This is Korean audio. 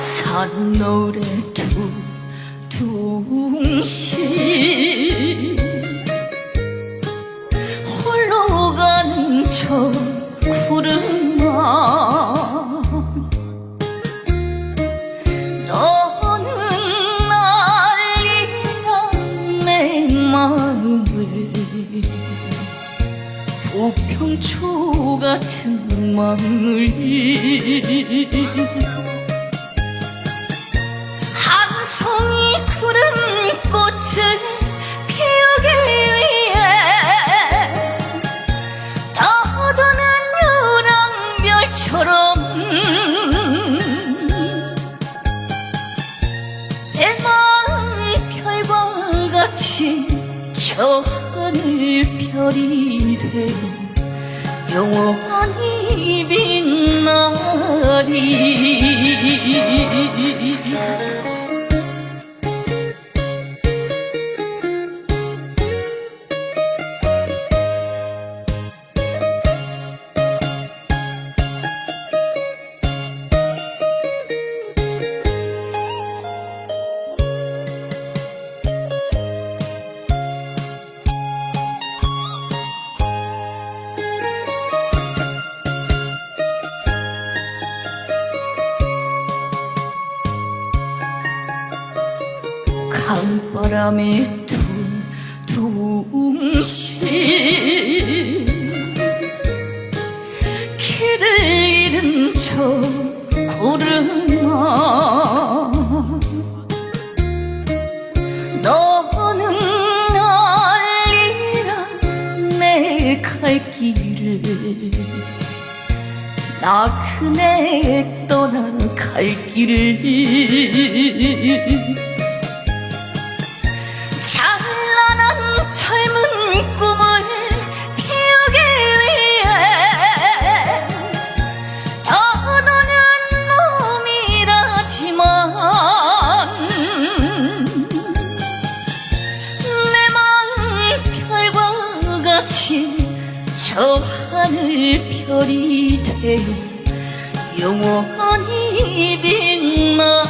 산노래 두둥시 홀로 가는 저 구름아 너는 난리나 내 마음을. 부평초 같은 마음을 한 송이 푸른 꽃을 피우기 위해 떠도는 유랑별처럼 내 마음 별과 같이 저 하늘 별이 되어 영원히 빛나리 강바람에 둥둥시 길을 잃은 저 구름아 너는 날리라 내 갈 길을 나 그네 떠나갈 길을 저 하늘별이 되어 영원히 백마리.